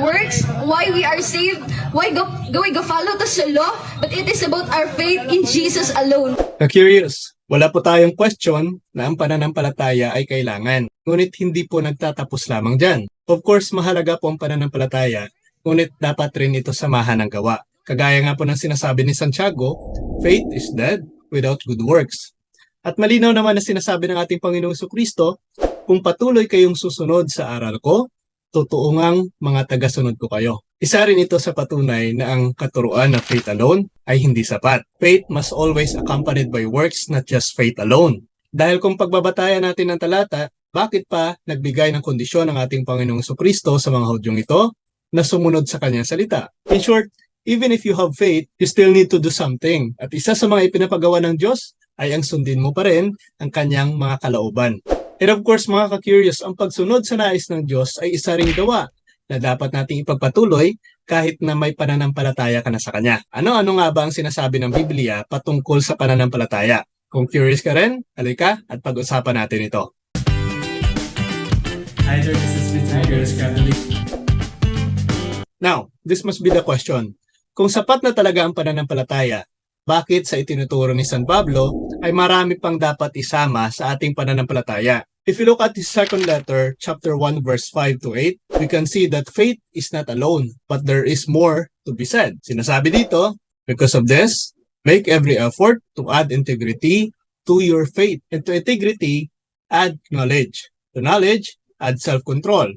works, why we are saved, why go, go go follow to sa law, but it is about our faith in Jesus alone. Na-curious, wala po tayong question na ang pananampalataya ay kailangan. Ngunit hindi po nagtatapos lamang dyan. Of course, mahalaga po ang pananampalataya, ngunit dapat rin ito samahan ng gawa. Kagaya nga po ng sinasabi ni Santiago, faith is dead without good works. At malinaw naman na sinasabi ng ating Panginoong Kristo, kung patuloy kayong susunod sa aral ko, totoo ngang mga tagasunod ko kayo. Isa rin ito sa patunay na ang katuruan na faith alone ay hindi sapat. Faith must always accompanied by works, not just faith alone. Dahil kung pagbabatayan natin ng talata, bakit pa nagbigay ng kondisyon ang ating Panginoong Kristo sa mga Hudyong ito na sumunod sa kanyang salita? In short, even if you have faith, you still need to do something. At isa sa mga ipinapagawa ng Diyos ay ang sundin mo pa rin ang kanyang mga kalooban. And of course, mga ka-curious, ang pagsunod sa nais ng Diyos ay isa ring gawa na dapat nating ipagpatuloy kahit na may pananampalataya ka na sa Kanya. Ano-ano nga ba ang sinasabi ng Biblia patungkol sa pananampalataya? Kung curious ka rin, halika at pag-usapan natin ito. Hi there, this is Gutierrez Catholic. Now, this must be the question. Kung sapat na talaga ang pananampalataya, bakit sa itinuturo ni San Pablo ay marami pang dapat isama sa ating pananampalataya? If you look at his second letter, chapter 1, verse 5 to 8, we can see that faith is not alone, but there is more to be said. Sinasabi dito, because of this, make every effort to add integrity to your faith, and to integrity, add knowledge. To knowledge, add self-control.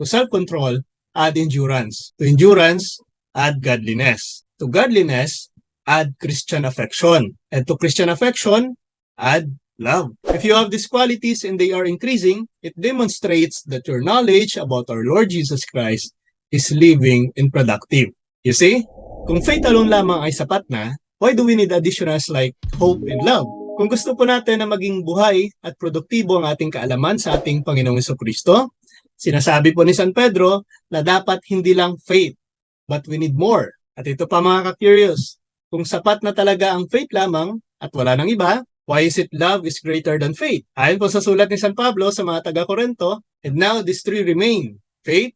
To self-control, add endurance. To endurance, add godliness. To godliness, add Christian affection. And to Christian affection, add love. If you have these qualities and they are increasing, it demonstrates that your knowledge about our Lord Jesus Christ is living and productive. You see? Kung faith alone lamang ay sapat na, why do we need additionals like hope and love? Kung gusto po natin na maging buhay at produktibo ang ating kaalaman sa ating Panginoong Kristo, sinasabi po ni San Pedro na dapat hindi lang faith, but we need more. At ito pa mga ka-curious, kung sapat na talaga ang faith lamang at wala nang iba, why is it love is greater than faith? Ayon po sa sulat ni San Pablo sa mga taga-Korento, and now these three remain, faith,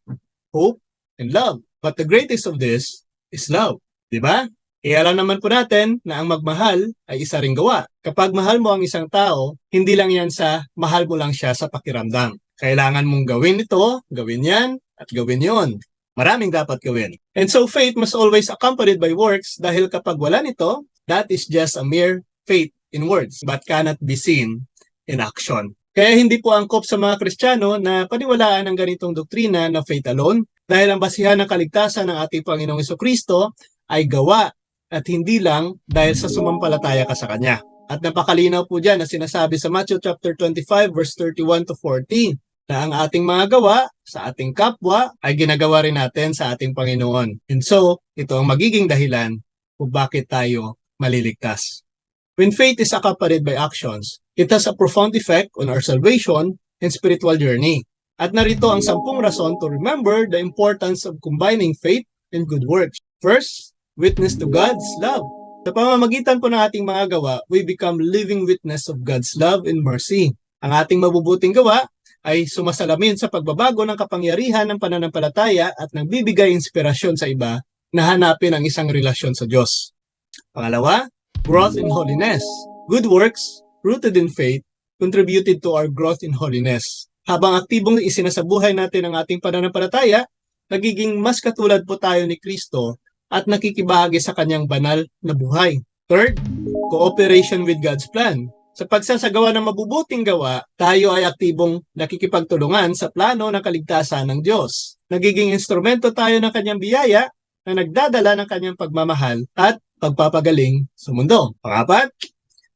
hope, and love. But the greatest of this is love. Di ba? E alam naman po natin na ang magmahal ay isa ring gawa. Kapag mahal mo ang isang tao, hindi lang yan sa mahal mo lang siya sa pakiramdam. Kailangan mong gawin ito, gawin yan, at gawin yon. Maraming dapat gawin. And so faith must always accompanied by works dahil kapag wala nito, that is just a mere faith in words but cannot be seen in action. Kaya hindi po angkop sa mga Kristiyano na paniwalaan ang ganitong doktrina na faith alone dahil ang basihan ng kaligtasan ng ating Panginoong Kristo ay gawa at hindi lang dahil sa sumampalataya ka sa Kanya. At napakalinaw po dyan na sinasabi sa Matthew chapter 25 verse 31 to 40 na ang ating mga gawa sa ating kapwa ay ginagawa rin natin sa ating Panginoon. And so, ito ang magiging dahilan kung bakit tayo maliligtas. When faith is accompanied by actions, it has a profound effect on our salvation and spiritual journey. At narito ang sampung rason to remember the importance of combining faith and good works. First, witness to God's love. Sa pamamagitan po ng ating mga gawa, we become living witness of God's love and mercy. Ang ating mabubuting gawa ay sumasalamin sa pagbabago ng kapangyarihan ng pananampalataya at nagbibigay inspirasyon sa iba na hanapin ang isang relasyon sa Diyos. Pangalawa, growth in holiness. Good works, rooted in faith, contributed to our growth in holiness. Habang aktibong isinasabuhay natin ang ating pananampalataya, nagiging mas katulad po tayo ni Kristo at nakikibahagi sa kanyang banal na buhay. Third, cooperation with God's plan. Sa pagsasagawa ng mabubuting gawa, tayo ay aktibong nakikipagtulungan sa plano ng kaligtasan ng Diyos. Nagiging instrumento tayo ng kanyang biyaya na nagdadala ng kanyang pagmamahal at pagpapagaling sa. Pangapat,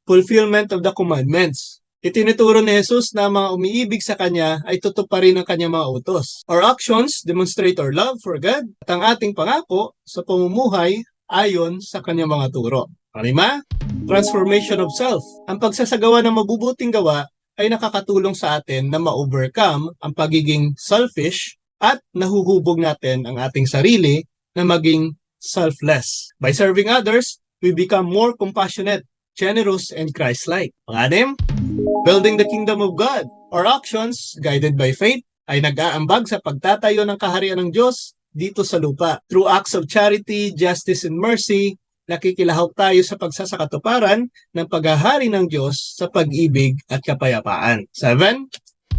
fulfillment of the commandments. Itinuturo ni Jesus na mga umiibig sa Kanya ay tutuparin ang Kanyang mga utos. Our actions demonstrate our love for God at ang ating pangako sa pamumuhay ayon sa Kanyang mga turo. Panglima, transformation of self. Ang pagsasagawa ng mabubuting gawa ay nakakatulong sa atin na ma-overcome ang pagiging selfish at nahuhubog natin ang ating sarili na maging selfless. By serving others, we become more compassionate, generous, and Christ-like. Panganim, building the kingdom of God. Our actions, guided by faith, ay nag-aambag sa pagtatayo ng kaharian ng Diyos dito sa lupa. Through acts of charity, justice, and mercy, nakikilahok tayo sa pagsasakatuparan ng paghahari ng Diyos sa pag-ibig at kapayapaan. 7.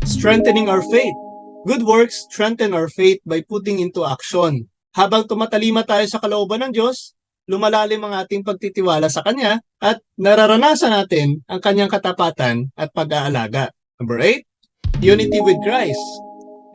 Strengthening our faith. Good works strengthen our faith by putting into action. Habang tumatalima tayo sa kalooban ng Diyos, lumalalim ang ating pagtitiwala sa Kanya at nararanasan natin ang Kanyang katapatan at pag-aalaga. Number 8. Unity with Christ.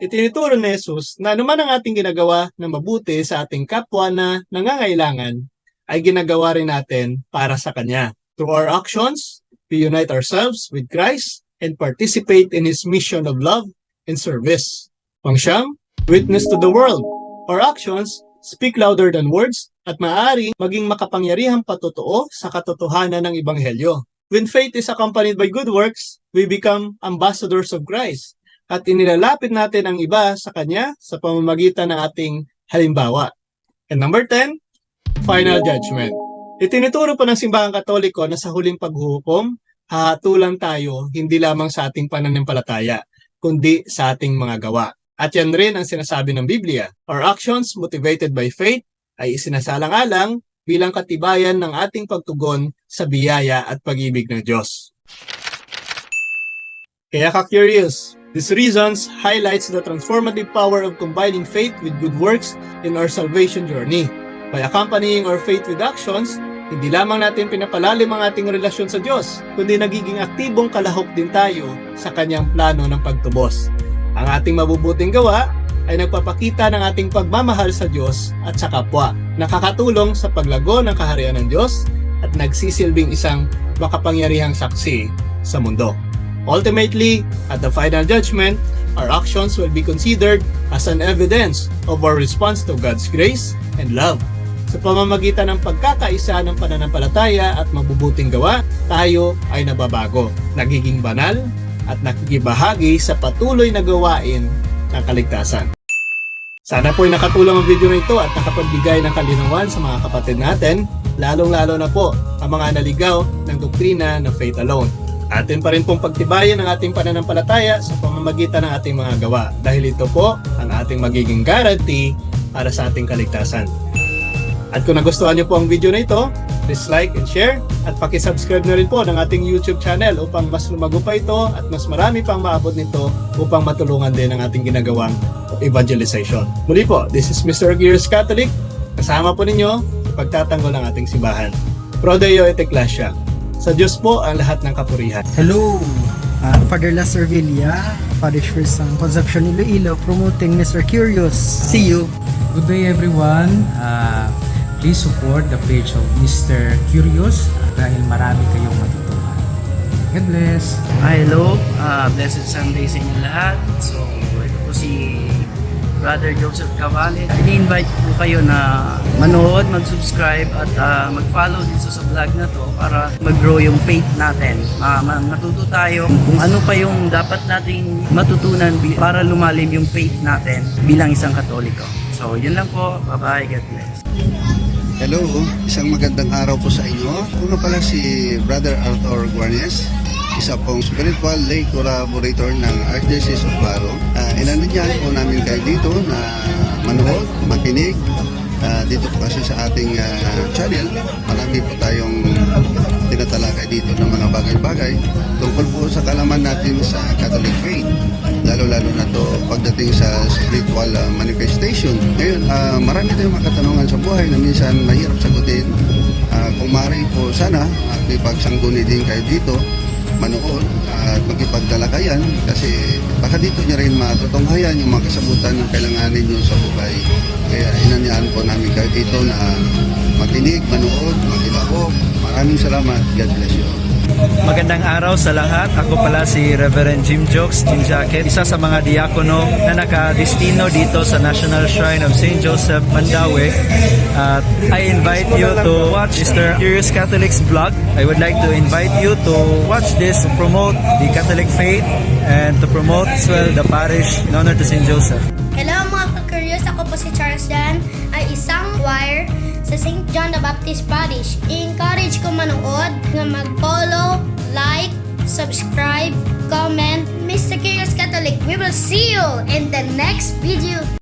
Itinuturo ni Jesus na anuman ang ating ginagawa na mabuti sa ating kapwa na nangangailangan ay ginagawa rin natin para sa Kanya. Through our actions, we unite ourselves with Christ and participate in His mission of love and service. Pangsyam, witness to the world. Our actions speak louder than words at maaari maging makapangyarihang patotoo sa katotohanan ng Ebanghelyo. When faith is accompanied by good works, we become ambassadors of Christ at inilalapit natin ang iba sa Kanya sa pamamagitan ng ating halimbawa. And number 10, final judgment. Itinuturo po ng simbahang katoliko na sa huling paghuhukom, hahatulan tayo hindi lamang sa ating pananampalataya, kundi sa ating mga gawa. At yan rin ang sinasabi ng Biblia. Our actions motivated by faith ay isinasalang-alang bilang katibayan ng ating pagtugon sa biyaya at pag-ibig ng Diyos. Kaya ka-curious, these reasons highlights the transformative power of combining faith with good works in our salvation journey. By accompanying our faith with actions, hindi lamang natin pinapalalim ang ating relasyon sa Diyos, kundi nagiging aktibong kalahok din tayo sa kanyang plano ng pagtubos. Ang ating mabubuting gawa ay nagpapakita ng ating pagmamahal sa Diyos at sa kapwa, nakakatulong sa paglago ng kaharian ng Diyos at nagsisilbing isang makapangyarihang saksi sa mundo. Ultimately, at the final judgment, our actions will be considered as an evidence of our response to God's grace and love. Sa pamamagitan ng pagkakaisa ng pananampalataya at mabubuting gawa, tayo ay nababago, nagiging banal, at nakikibahagi sa patuloy na gawain ng kaligtasan. Sana po'y nakatulong ang video na ito at nakapagbigay ng kalinawan sa mga kapatid natin, lalong-lalo na po ang mga naligaw ng doktrina na faith alone. Atin pa rin pong pagtibayan ang ating pananampalataya sa pamamagitan ng ating mga gawa dahil ito po ang ating magiging guarantee para sa ating kaligtasan. At kung nagustuhan niyo po ang video na ito, please like and share at pakisubscribe na rin po ng ating YouTube channel upang mas lumago pa ito at mas marami pang maabot nito upang matulungan din ang ating ginagawang evangelization. Muli po, this is Mr. Aguirre's Catholic. Kasama po ninyo sa pagtatanggol ng ating simbahan. Pro Deo et Ecclesia. Sa Diyos po ang lahat ng kapurihan. Hello, uh, Father Laster Villa, Parish Priest ng Concepcion Iloilo, promoting Mr. Curious. See you! Good day everyone. Uh, please support the page of Mr. Curious dahil marami kayong matutunan. God bless. Hi, hello. Ah, blessed Sunday sa inyo lahat. So, ito po si Brother Joseph Cavale. Ini-invite po kayo na manood, mag-subscribe at ah, mag-follow dito sa vlog na to para mag-grow yung faith natin. Ma- matuto tayo kung ano pa yung dapat nating matutunan para lumalim yung faith natin bilang isang katoliko. So, yun lang po. Bye-bye. God bless. Hello, isang magandang araw po sa inyo. Una pala si Brother Arthur Guarnes, isa pong spiritual lay collaborator ng Archdiocese of Baro. Uh, inanadyan po namin kayo dito na manood, makinig. Ah, dito po kasi sa ating ah, channel, marami po tayong tinatalakay dito ng mga bagay-bagay tungkol po sa kalaman natin sa Catholic faith lalo-lalo na to pagdating sa spiritual ah, manifestation. Ngayon, ah, marami tayong mga katanungan sa buhay na minsan mahirap sagutin. Ah, kung maaari po sana, at may pagsangguni din kayo dito, manood at magipagdalakayan kasi baka dito niya rin matutunghayan yung mga kasabutan na kailanganin nyo sa buhay. Kaya inanyaan po namin kayo dito na makinig, manood, magilahok. Maraming salamat. God bless you. Magandang araw sa lahat. Ako pala si Reverend Jim Jokes, Jim Jacket, isa sa mga diakono na nakadestino dito sa National Shrine of St. Joseph, Mandaue. At I invite you to watch Mr. Curious Catholic's vlog. I would like to invite you to watch this to promote the Catholic faith and to promote as well the parish in honor to St. Joseph. Hello mga ka-curious, ako po si Charles Dan, ay isang choir sa St. John the Baptist Parish. I-encourage ko manood nga mag-follow, like, subscribe, comment. Mr. Curious Catholic, we will see you in the next video.